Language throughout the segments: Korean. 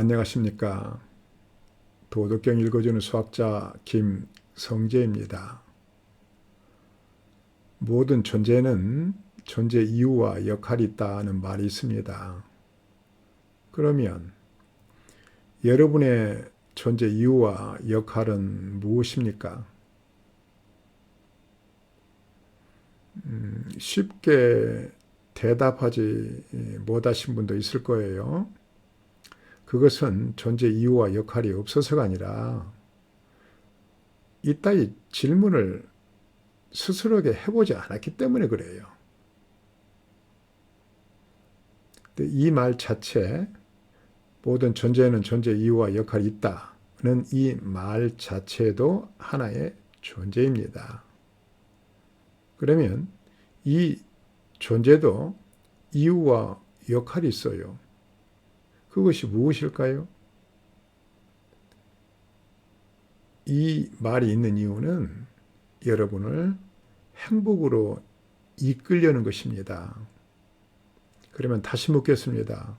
안녕하십니까. 도덕경 읽어주는 수학자 김성재입니다. 모든 존재는 존재 이유와 역할이 있다는 말이 있습니다. 그러면 여러분의 존재 이유와 역할은 무엇입니까? 음, 쉽게 대답하지 못하신 분도 있을 거예요. 그것은 존재 이유와 역할이 없어서가 아니라 이따위 질문을 스스로에게 해보지 않았기 때문에 그래요. 이 말 자체, 모든 존재에는 존재 이유와 역할이 있다는 이 말 자체도 하나의 존재입니다. 그러면 이 존재도 이유와 역할이 있어요. 그것이 무엇일까요? 이 말이 있는 이유는 여러분을 행복으로 이끌려는 것입니다. 그러면 다시 묻겠습니다.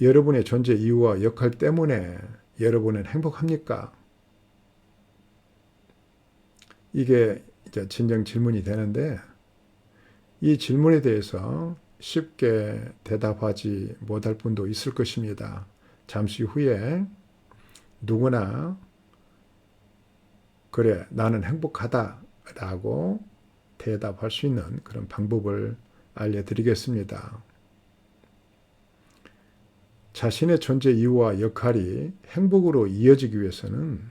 여러분의 존재 이유와 역할 때문에 여러분은 행복합니까? 이게 진정 질문이 되는데 이 질문에 대해서 쉽게 대답하지 못할 분도 있을 것입니다. 잠시 후에 누구나 그래, 나는 행복하다라고 대답할 수 있는 그런 방법을 알려드리겠습니다. 자신의 존재 이유와 역할이 행복으로 이어지기 위해서는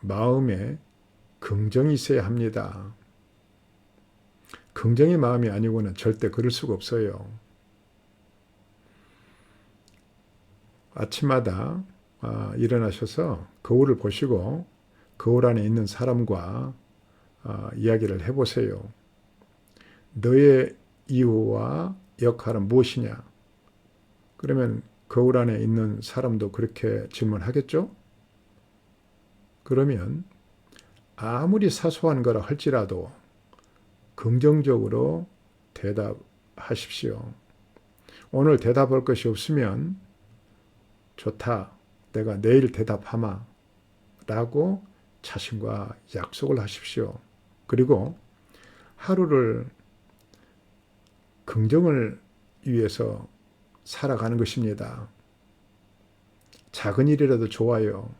마음에 긍정이 있어야 합니다. 긍정의 마음이 아니고는 절대 그럴 수가 없어요. 아침마다 아, 일어나셔서 거울을 보시고 거울 안에 있는 사람과 아, 이야기를 해보세요. 너의 이유와 역할은 무엇이냐? 그러면 거울 안에 있는 사람도 그렇게 질문하겠죠? 그러면 아무리 사소한 거라 할지라도 긍정적으로 대답하십시오. 오늘 대답할 것이 없으면 좋다. 내가 내일 대답하마. 라고 자신과 약속을 하십시오. 그리고 하루를 긍정을 위해서 살아가는 것입니다. 작은 일이라도 좋아요.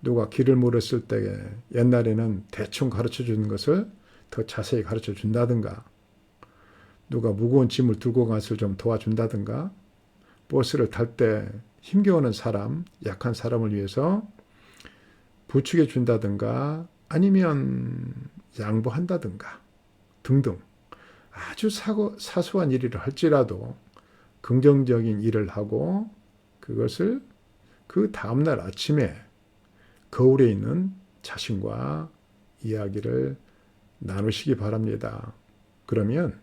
누가 길을 물었을 때 옛날에는 대충 가르쳐 주는 것을 더 자세히 가르쳐 준다든가 누가 무거운 짐을 들고 가서 좀 도와준다든가 버스를 탈 때 힘겨워하는 사람, 약한 사람을 위해서 부추겨 준다든가 아니면 양보한다든가 등등 아주 사고, 사소한 일을 할지라도 긍정적인 일을 하고 그것을 그 다음날 아침에 거울에 있는 자신과 이야기를 나누시기 바랍니다. 그러면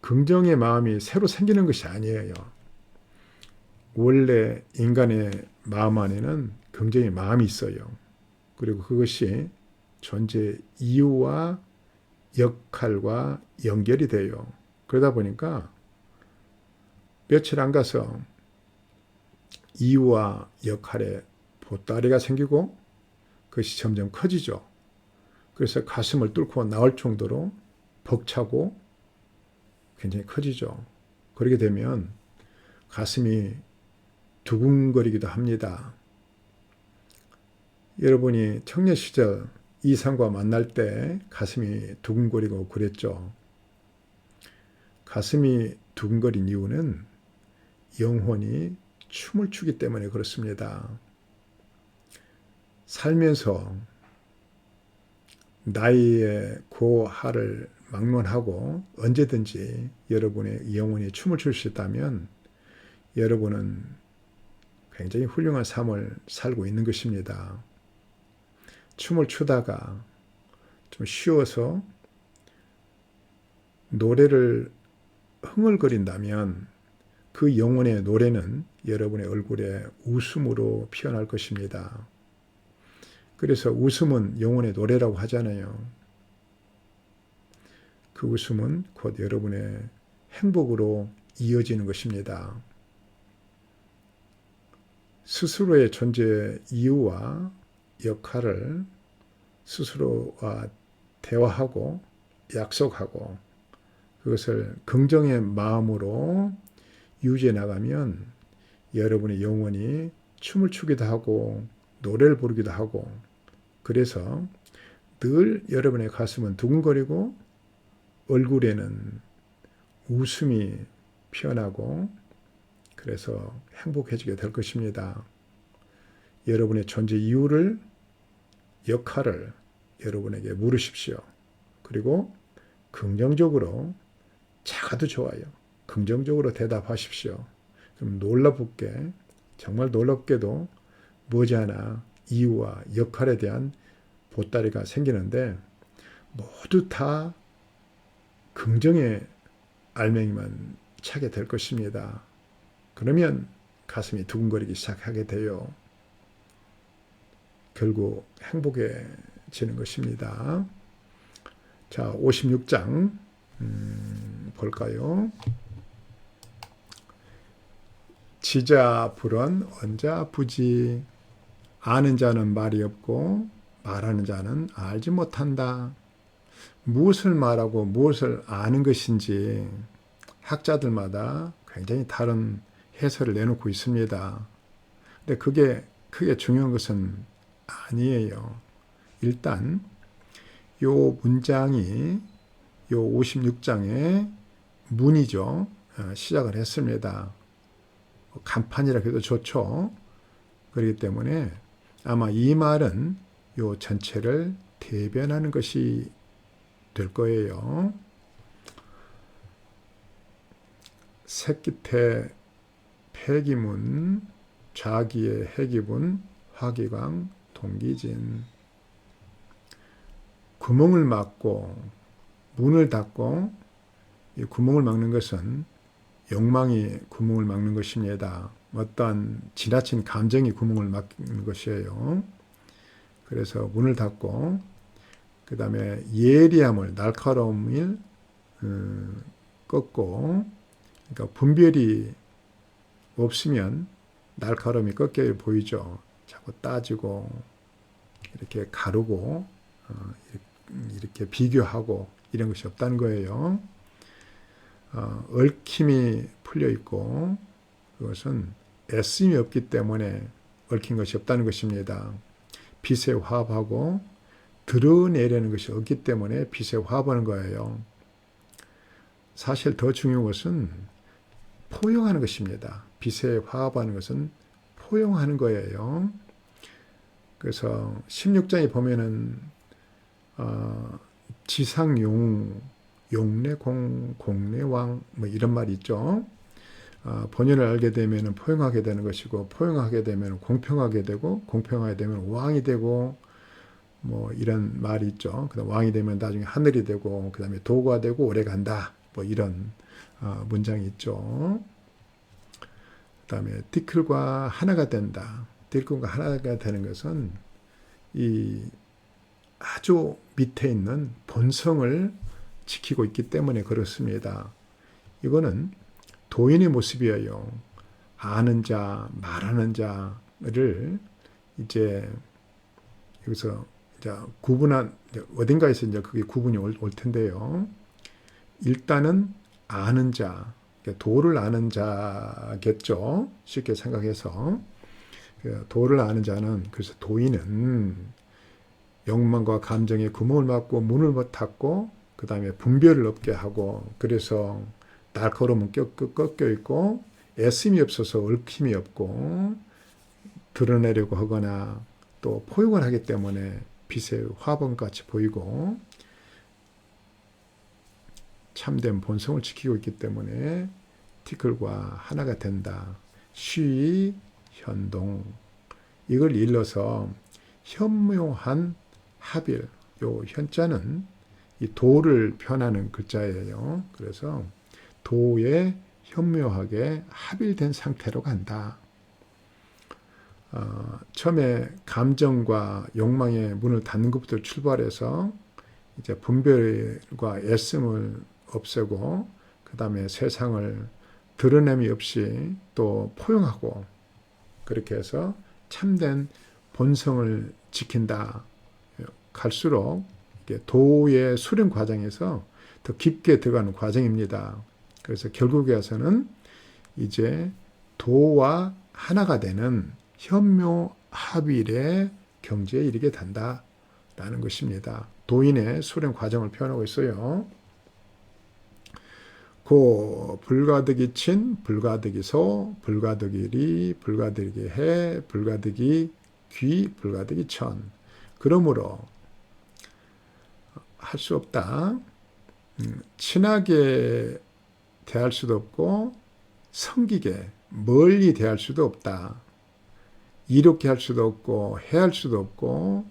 긍정의 마음이 새로 생기는 것이 아니에요. 원래 인간의 마음 안에는 긍정의 마음이 있어요. 그리고 그것이 존재 이유와 역할과 연결이 돼요. 그러다 보니까 며칠 안 가서 이유와 역할에 보따리가 생기고 그것이 점점 커지죠. 그래서 가슴을 뚫고 나올 정도로 벅차고 굉장히 커지죠. 그렇게 되면 가슴이 두근거리기도 합니다. 여러분이 청년 시절 이상과 만날 때 가슴이 두근거리고 그랬죠. 가슴이 두근거린 이유는 영혼이 춤을 추기 때문에 그렇습니다. 살면서 나이의 고하를 막론하고 언제든지 여러분의 영혼이 춤을 출 수 있다면 여러분은 굉장히 훌륭한 삶을 살고 있는 것입니다. 춤을 추다가 좀 쉬어서 노래를 흥얼거린다면 그 영혼의 노래는 여러분의 얼굴에 웃음으로 피어날 것입니다. 그래서 웃음은 영혼의 노래라고 하잖아요. 그 웃음은 곧 여러분의 행복으로 이어지는 것입니다. 스스로의 존재 이유와 역할을 스스로와 대화하고 약속하고 그것을 긍정의 마음으로 유지해 나가면 여러분의 영혼이 춤을 추기도 하고 노래를 부르기도 하고 그래서 늘 여러분의 가슴은 두근거리고 얼굴에는 웃음이 피어나고 그래서 행복해지게 될 것입니다. 여러분의 존재 이유를 역할을 여러분에게 물으십시오. 그리고 긍정적으로 작아도 좋아요. 긍정적으로 대답하십시오. 좀 놀랍게 정말 놀랍게도 머지않아 이유와 역할에 대한 보따리가 생기는데 모두 다 긍정의 알맹이만 차게 될 것입니다. 그러면 가슴이 두근거리기 시작하게 돼요. 결국 행복해지는 것입니다. 자, 56장 음, 볼까요? 지자 불은 언자 부지 아는 자는 말이 없고 말하는 자는 알지 못한다. 무엇을 말하고 무엇을 아는 것인지 학자들마다 굉장히 다른 해설을 내놓고 있습니다. 근데 그게 크게 중요한 것은 아니에요. 일단 요 문장이 요 56장의 문이죠. 어, 시작을 했습니다. 간판이라 해도 좋죠. 그렇기 때문에 아마 이 말은 요 전체를 대변하는 것이 될 거예요. 새끼태 폐기문 자기의 해기분 화기광 동기진 구멍을 막고 문을 닫고 이 구멍을 막는 것은 욕망이 구멍을 막는 것입니다. 어떠한 지나친 감정이 구멍을 막는 것이에요. 그래서 문을 닫고 그 다음에 예리함을 날카로움을 음, 꺾고 그러니까 분별이 없으면 날카로움이 꺾여 보이죠. 자꾸 따지고 이렇게 가르고 어, 이렇게 비교하고 이런 것이 없다는 거예요. 어, 얽힘이 풀려 있고 그것은 애씀이 없기 때문에 얽힌 것이 없다는 것입니다. 빛에 화합하고 드러내려는 것이 없기 때문에 빛에 화합하는 거예요. 사실 더 중요한 것은 포용하는 것입니다. 빛에 화합하는 것은 포용하는 거예요. 그래서 16장에 보면은 어, 지상용, 용내공, 공내왕 뭐 이런 말이 있죠. 어, 본연을 알게 되면 포용하게 되는 것이고 포용하게 되면 공평하게 되고 공평하게 되면 왕이 되고 뭐 이런 말이 있죠. 그다음 왕이 되면 나중에 하늘이 되고 그다음에 도가 되고 오래 간다. 뭐 이런 어, 문장이 있죠. 그다음에 디클과 하나가 된다. 디클과 하나가 되는 것은 이 아주 밑에 있는 본성을 지키고 있기 때문에 그렇습니다. 이거는 도인의 모습이에요. 아는 자, 말하는 자를 이제 여기서 이제 구분한 어딘가에서 이제 그게 구분이 올, 올 텐데요. 일단은 아는 자, 그러니까 도를 아는 자겠죠. 쉽게 생각해서 그 도를 아는 자는 그래서 도인은 욕망과 감정에 구멍을 막고 문을 못 닫고 그 다음에 분별을 없게 하고 그래서 날카로움은 꺾여 있고 애씀이 없어서 얽힘이 없고 드러내려고 하거나 또 포용을 하기 때문에 빛의 화번같이 보이고 참된 본성을 지키고 있기 때문에 티클과 하나가 된다. 쉬, 현동. 이걸 일러서 현묘한 합일. 요 현자는 이 도를 표현하는 글자예요. 그래서 도에 현묘하게 합일된 상태로 간다. 어, 처음에 감정과 욕망의 문을 닫는 것부터 출발해서 이제 분별과 애씀을 없애고 그 다음에 세상을 드러냄이 없이 또 포용하고 그렇게 해서 참된 본성을 지킨다. 갈수록 도의 수련 과정에서 더 깊게 들어가는 과정입니다. 그래서 결국에 와서는 이제 도와 하나가 되는 현묘 합일의 경지에 이르게 된다라는 것입니다. 도인의 수련 과정을 표현하고 있어요. 고 불가득이 친 불가득이 소 불가득이 리 불가득이 해 불가득이 귀 불가득이 천 그러므로 할 수 없다. 음, 친하게 대할 수도 없고 성기게 멀리 대할 수도 없다. 이롭게 할 수도 없고 해할 수도 없고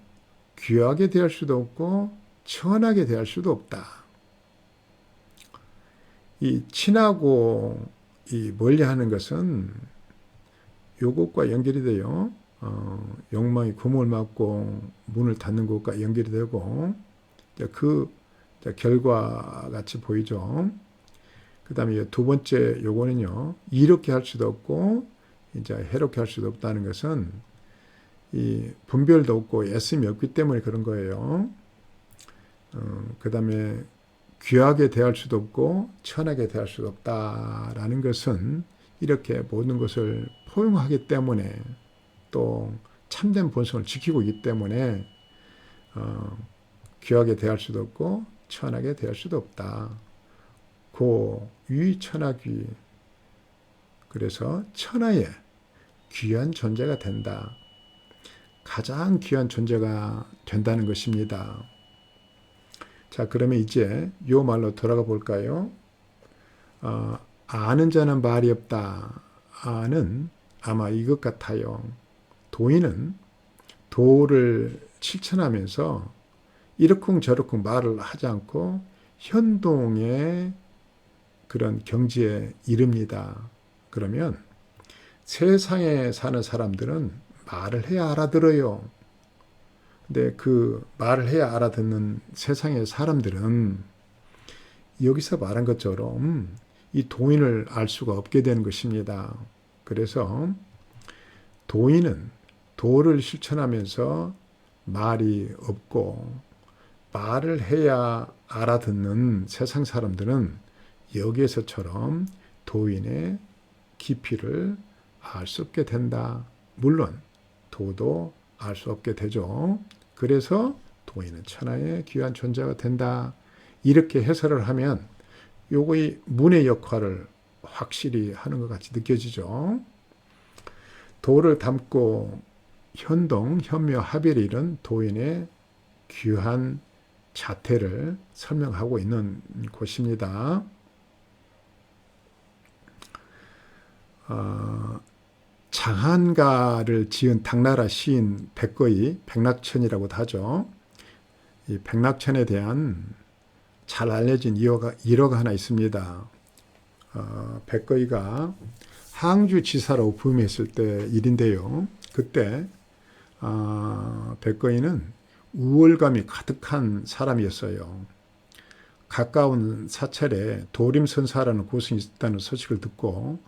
귀하게 대할 수도 없고 천하게 대할 수도 없다. 이 친하고 이 멀리하는 것은 요것과 연결이 돼요. 어, 욕망이 구멍을 막고 문을 닫는 것과 연결이 되고 그 결과 같이 보이죠. 그 다음에 두 번째 요거는요, 이렇게 할 수도 없고, 이제 해롭게 할 수도 없다는 것은 이 분별도 없고 애씀이 없기 때문에 그런 거예요. 어, 그 다음에 귀하게 대할 수도 없고 천하게 대할 수도 없다라는 것은 이렇게 모든 것을 포용하기 때문에 또 참된 본성을 지키고 있기 때문에 어, 귀하게 대할 수도 없고 천하게 대할 수도 없다. 고, 위, 천하귀. 그래서 천하의 귀한 존재가 된다. 가장 귀한 존재가 된다는 것입니다. 자, 그러면 이제 요 말로 돌아가 볼까요? 어, 아는 자는 말이 없다. 아는 아마 이것 같아요. 도인은 도를 실천하면서 이러쿵 저러쿵 말을 하지 않고 현동의 그런 경지에 이릅니다. 그러면 세상에 사는 사람들은 말을 해야 알아들어요. 근데 그 말을 해야 알아듣는 세상의 사람들은 여기서 말한 것처럼 이 도인을 알 수가 없게 되는 것입니다. 그래서 도인은 도를 실천하면서 말이 없고 말을 해야 알아듣는 세상 사람들은 여기에서처럼 도인의 깊이를 알 수 없게 된다. 물론 도도 알 수 없게 되죠. 그래서 도인은 천하의 귀한 존재가 된다. 이렇게 해설을 하면 요거의 문의 역할을 확실히 하는 것 같이 느껴지죠. 도를 담고 현동, 현묘, 합의를 이룬 도인의 귀한 자태를 설명하고 있는 곳입니다. 어, 장한가를 지은 당나라 시인 백거이 백낙천이라고도 하죠. 이 백낙천에 대한 잘 알려진 일화가, 일화가 하나 있습니다. 어, 백거이가 항주 지사로 부임했을 때 일인데요. 그때 어, 백거이는 우월감이 가득한 사람이었어요. 가까운 사찰에 도림선사라는 곳이 있다는 소식을 듣고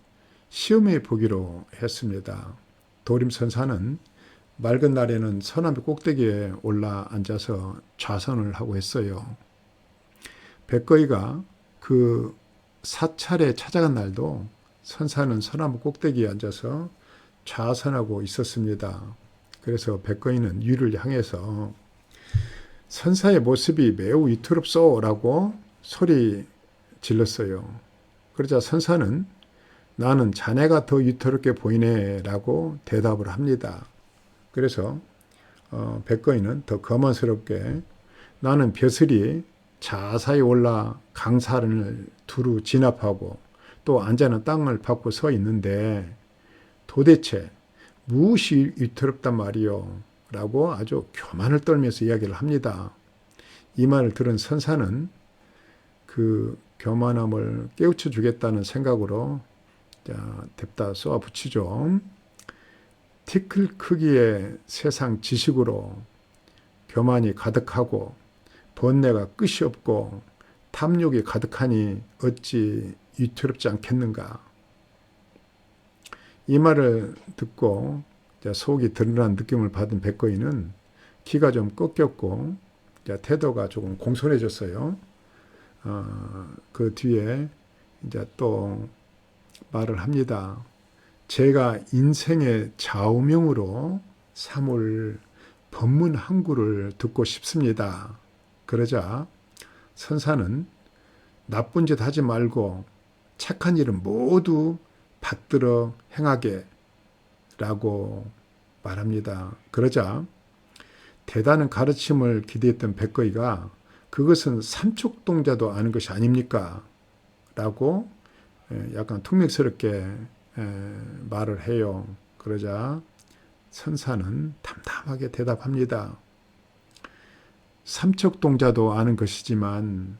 시험해 보기로 했습니다. 도림선사는 맑은 날에는 서남의 꼭대기에 올라 앉아서 좌선을 하고 했어요. 백거이가 그 사찰에 찾아간 날도 선사는 서나무 꼭대기에 앉아서 좌선하고 있었습니다. 그래서 백거이는 위를 향해서 선사의 모습이 매우 위태롭소라고 소리 질렀어요. 그러자 선사는 나는 자네가 더 위태롭게 보이네라고 대답을 합니다. 그래서 어, 백거인은 더 거만스럽게 나는 벼슬이 자사히 올라 강산을 두루 진압하고 또 앉아는 땅을 밟고 서 있는데 도대체 무엇이 위태롭단 말이요? 라고 아주 교만을 떨면서 이야기를 합니다. 이 말을 들은 선사는 그 교만함을 깨우쳐 주겠다는 생각으로 자, 냅다 쏘아 붙이죠. 티클 크기의 세상 지식으로 교만이 가득하고 번뇌가 끝이 없고 탐욕이 가득하니 어찌 위태롭지 않겠는가. 이 말을 듣고 속이 드러난 느낌을 받은 백거인은 키가 좀 꺾였고 태도가 조금 공손해졌어요. 어, 그 뒤에 이제 또 말을 합니다. 제가 인생의 좌우명으로 삼을 법문 한 구를 듣고 싶습니다. 그러자 선사는 나쁜 짓 하지 말고 착한 일은 모두 받들어 행하게 라고 말합니다. 그러자 대단한 가르침을 기대했던 백거이가 그것은 삼척동자도 아는 것이 아닙니까? 라고 에, 약간 퉁명스럽게 에, 말을 해요. 그러자 선사는 담담하게 대답합니다. 삼척동자도 아는 것이지만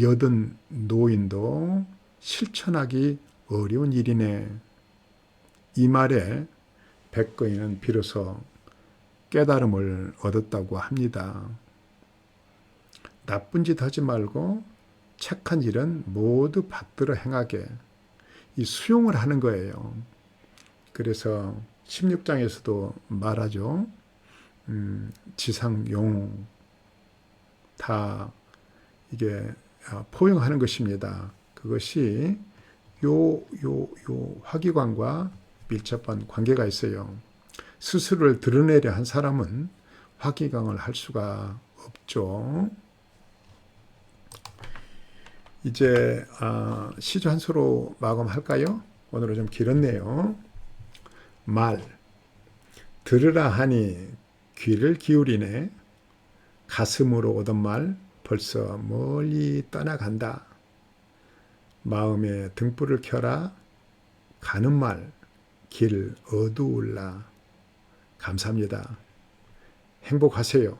여든 노인도 실천하기 어려운 일이네. 이 말에 백거인은 비로소 깨달음을 얻었다고 합니다. 나쁜 짓 하지 말고 착한 일은 모두 받들어 행하게 이 수용을 하는 거예요. 그래서 16장에서도 말하죠. 음, 지상용 다 이게 아, 포용하는 것입니다. 그것이 요, 요, 요 화기관과 밀접한 관계가 있어요. 스스로를 드러내려 한 사람은 화기강을 할 수가 없죠. 이제 아, 시조 한 수로 마감할까요? 오늘은 좀 길었네요. 말 들으라 하니 귀를 기울이네 가슴으로 오던 말 벌써 멀리 떠나간다. 마음에 등불을 켜라 가는 말 길 어두울라 감사합니다. 행복하세요.